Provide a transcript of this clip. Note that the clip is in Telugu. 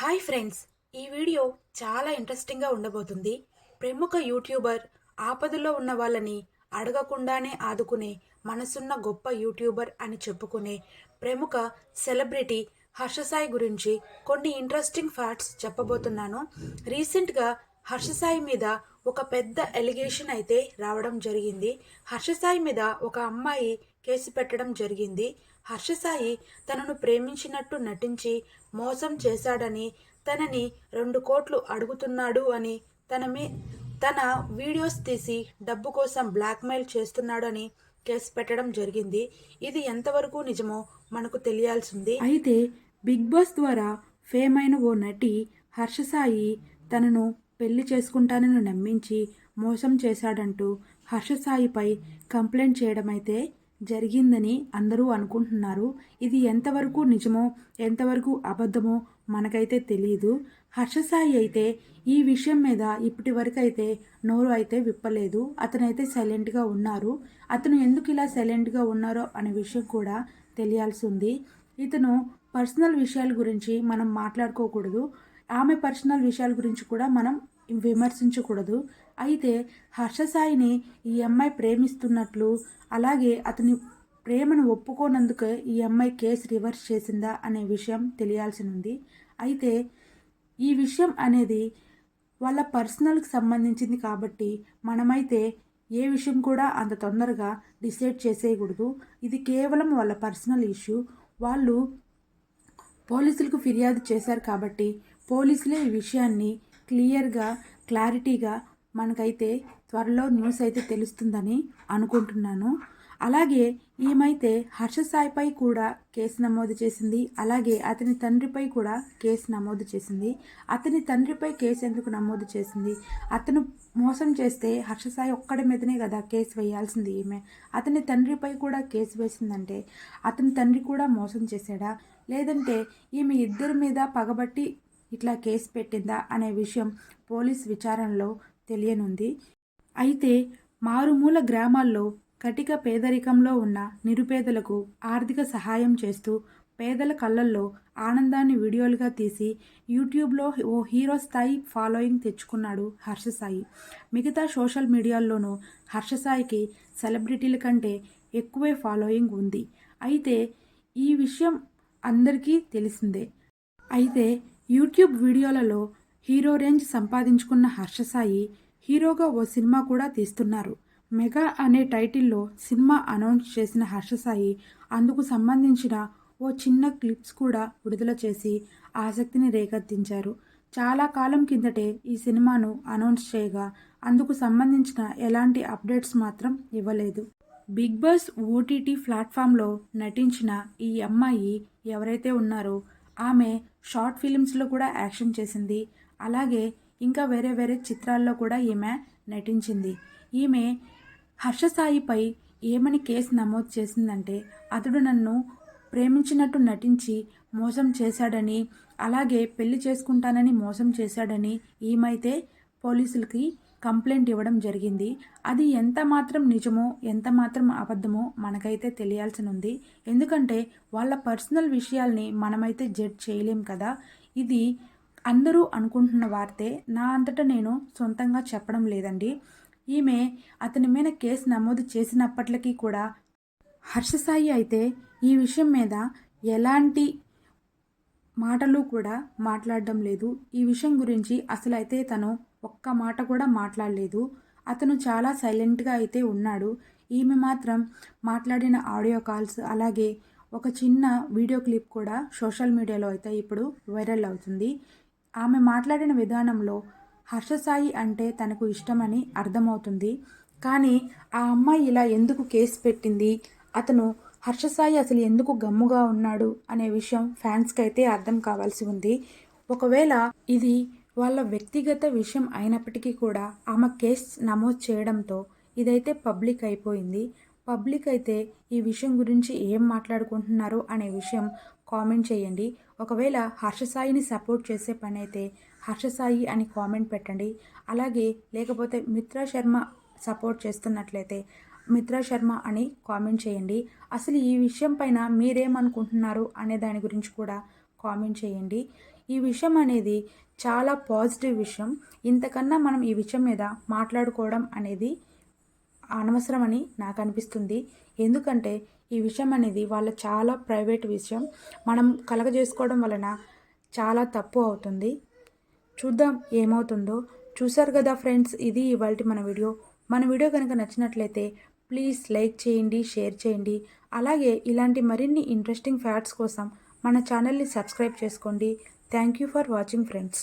హాయ్ ఫ్రెండ్స్ ఈ వీడియో చాలా ఇంట్రెస్టింగ్గా ఉండబోతుంది. ప్రముఖ యూట్యూబర్ ఆపదలో ఉన్న వాళ్ళని అడగకుండానే ఆదుకునే మనసున్న గొప్ప యూట్యూబర్ అని చెప్పుకునే ప్రముఖ సెలబ్రిటీ హర్షసాయి గురించి కొన్ని ఇంట్రెస్టింగ్ ఫ్యాక్ట్స్ చెప్పబోతున్నాను. రీసెంట్గా హర్షసాయి మీద ఒక పెద్ద ఎలిగేషన్ అయితే రావడం జరిగింది. హర్షసాయి మీద ఒక అమ్మాయి కేసు పెట్టడం జరిగింది. హర్షసాయి తనను ప్రేమించినట్టు నటించి మోసం చేశాడని తనని రెండు కోట్లు అడుగుతున్నాడు అని తన మీ తన వీడియోస్ తీసి డబ్బు కోసం బ్లాక్మెయిల్ చేస్తున్నాడని కేసు పెట్టడం జరిగింది. ఇది ఎంతవరకు నిజమో మనకు తెలియాల్సింది. అయితే బిగ్ బాస్ ద్వారా ఫేమ్ అయిన ఓ నటి హర్షసాయి తనను పెళ్ళి చేసుకుంటానని నమ్మించి మోసం చేశాడంటూ హర్షసాయిపై కంప్లైంట్ చేయడమైతే జరిగిందని అందరూ అనుకుంటున్నారు. ఇది ఎంతవరకు నిజమో ఎంతవరకు అబద్ధమో మనకైతే తెలియదు హర్షసాయి అయితే ఈ విషయం మీద ఇప్పటి వరకు అయితే నోరు అయితే విప్పలేదు. అతనైతే సైలెంట్గా ఉన్నారు. అతను ఎందుకు ఇలా సైలెంట్గా ఉన్నారో అనే విషయం కూడా తెలియాల్సి ఉంది. ఇతను పర్సనల్ విషయాల గురించి మనం మాట్లాడుకోకూడదు. ఆమె పర్సనల్ విషయాల గురించి కూడా మనం విమర్శించకూడదు. అయితే హర్షసాయిని ఈ అమ్మాయి ప్రేమిస్తున్నట్లు అలాగే అతని ప్రేమను ఒప్పుకోనందుకు ఈ అమ్మాయి కేసు రివర్స్ చేసిందా అనే విషయం తెలియాల్సి ఉంది అయితే ఈ విషయం అనేది వాళ్ళ పర్సనల్కి సంబంధించింది కాబట్టి మనమైతే ఏ విషయం కూడా అంత తొందరగా డిసైడ్ చేసేయకూడదు. ఇది కేవలం వాళ్ళ పర్సనల్ ఇష్యూ. వాళ్ళు పోలీసులకు ఫిర్యాదు చేశారు కాబట్టి పోలీసులే ఈ విషయాన్ని క్లియర్గా క్లారిటీగా మనకైతే త్వరలో న్యూస్ అయితే తెలుస్తుందని అనుకుంటున్నాను. అలాగే ఈమైతే హర్ష సాయిపై కూడా కేసు నమోదు చేసింది. అలాగే అతని తండ్రిపై కూడా కేసు నమోదు చేసింది. అతని తండ్రిపై కేసు ఎందుకు నమోదు చేసింది? అతను మోసం చేస్తే హర్ష సాయి ఒక్కడి మీదనే కదా కేసు వేయాల్సింది ఈమె. అతని తండ్రిపై కూడా కేసు వేసిందంటే అతని తండ్రి కూడా మోసం చేశాడా? లేదంటే ఈమె ఇద్దరి మీద పగబట్టి ఇట్లా కేసు పెట్టిందా అనే విషయం పోలీస్ విచారణలో తెలియనుంది. అయితే మారుమూల గ్రామాల్లో కటిక పేదరికంలో ఉన్న నిరుపేదలకు ఆర్థిక సహాయం చేస్తూ పేదల కళ్ళల్లో ఆనందాన్ని వీడియోలుగా తీసి యూట్యూబ్లో ఓ హీరో స్థాయి ఫాలోయింగ్ తెచ్చుకున్నాడు హర్షసాయి. మిగతా సోషల్ మీడియాల్లోనూ హర్షసాయికి సెలబ్రిటీల కంటే ఎక్కువే ఫాలోయింగ్ ఉంది. అయితే ఈ విషయం అందరికీ తెలిసిందే. అయితే యూట్యూబ్ వీడియోలలో హీరో రేంజ్ సంపాదించుకున్న హర్షసాయి హీరోగా ఓ సినిమా కూడా తీస్తున్నారు. మెగా అనే టైటిల్లో సినిమా అనౌన్స్ చేసిన హర్షసాయి అందుకు సంబంధించిన ఓ చిన్న క్లిప్స్ కూడా విడుదల చేసి ఆసక్తిని రేకెత్తించారు. చాలా కాలం కిందటే ఈ సినిమాను అనౌన్స్ చేయగా అందుకు సంబంధించిన ఎలాంటి అప్డేట్స్ మాత్రం ఇవ్వలేదు. బిగ్ బాస్ ఓటీటీ ప్లాట్ఫామ్లో నటించిన ఈ అమ్మాయి ఎవరైతే ఉన్నారో ఆమె షార్ట్ ఫిలిమ్స్లో కూడా యాక్షన్ చేసింది. అలాగే ఇంకా వేరే వేరే చిత్రాల్లో కూడా ఈమె నటించింది. ఈమె హర్షసాయిపై ఏమని కేసు నమోదు చేసిందంటే అతడు నన్ను ప్రేమించినట్టు నటించి మోసం చేశాడని అలాగే పెళ్ళి చేసుకుంటానని మోసం చేశాడని ఈమైతే పోలీసులకి కంప్లైంట్ ఇవ్వడం జరిగింది. అది ఎంత మాత్రం నిజమో ఎంత మాత్రం అబద్ధమో మనకైతే తెలియాల్సి ఉంది ఎందుకంటే వాళ్ళ పర్సనల్ విషయాల్ని మనమైతే జడ్జ్ చేయలేం కదా. ఇది అందరూ అనుకుంటున్న వార్తే. నా అంతటా నేను సొంతంగా చెప్పడం లేదండి. ఈమె అతని మీద కేసు నమోదు చేసినప్పటికీ కూడా హర్షసాయి అయితే ఈ విషయం మీద ఎలాంటి మాటలు కూడా మాట్లాడడం లేదు. ఈ విషయం గురించి అసలు అయితే తను ఒక్క మాట కూడా మాట్లాడలేదు. అతను చాలా సైలెంట్గా అయితే ఉన్నాడు. ఈమె మాత్రం మాట్లాడిన ఆడియో కాల్స్ అలాగే ఒక చిన్న వీడియో క్లిప్ కూడా సోషల్ మీడియాలో అయితే ఇప్పుడు వైరల్ అవుతుంది. ఆమె మాట్లాడిన విధానంలో హర్షసాయి అంటే తనకు ఇష్టమని అర్థమవుతుంది. కానీ ఆ అమ్మాయి ఇలా ఎందుకు కేసు పెట్టింది? అతను హర్షసాయి అసలు ఎందుకు గమ్ముగా ఉన్నాడు అనే విషయం ఫ్యాన్స్కి అయితే అర్థం కావాల్సి ఉంది. ఒకవేళ ఇది వాళ్ళ వ్యక్తిగత విషయం అయినప్పటికీ కూడా ఆమె కేస్ నమోదు చేయడంతో ఇదైతే పబ్లిక్ అయిపోయింది. పబ్లిక్ అయితే ఈ విషయం గురించి ఏం మాట్లాడుకుంటున్నారు అనే విషయం కామెంట్ చేయండి. ఒకవేళ హర్షసాయిని సపోర్ట్ చేసే పని అయితే హర్షసాయి అని కామెంట్ పెట్టండి. అలాగే లేకపోతే మిత్రా శర్మ సపోర్ట్ చేస్తున్నట్లయితే మిత్రా శర్మ అని కామెంట్ చేయండి. అసలు ఈ విషయం పైన మీరేమనుకుంటున్నారు అనే దాని గురించి కూడా కామెంట్ చేయండి. ఈ విషయం అనేది చాలా పాజిటివ్ విషయం. ఇంతకన్నా మనం ఈ విషయం మీద మాట్లాడుకోవడం అనేది అనవసరమని నాకు అనిపిస్తుంది ఎందుకంటే ఈ విషయం అనేది వాళ్ళ చాలా ప్రైవేట్ విషయం. మనం కలగజేసుకోవడం వలన చాలా తప్పు అవుతుంది. చూద్దాం ఏమవుతుందో. చూసారు కదా ఫ్రెండ్స్ ఇది ఇవాళ మన వీడియో. మన వీడియో కనుక నచ్చినట్లయితే ప్లీజ్ లైక్ చేయండి షేర్ చేయండి. అలాగే ఇలాంటి మరిన్ని ఇంట్రెస్టింగ్ ఫ్యాక్ట్స్ కోసం మన ఛానల్ని సబ్స్క్రైబ్ చేసుకోండి. Thank you for watching friends.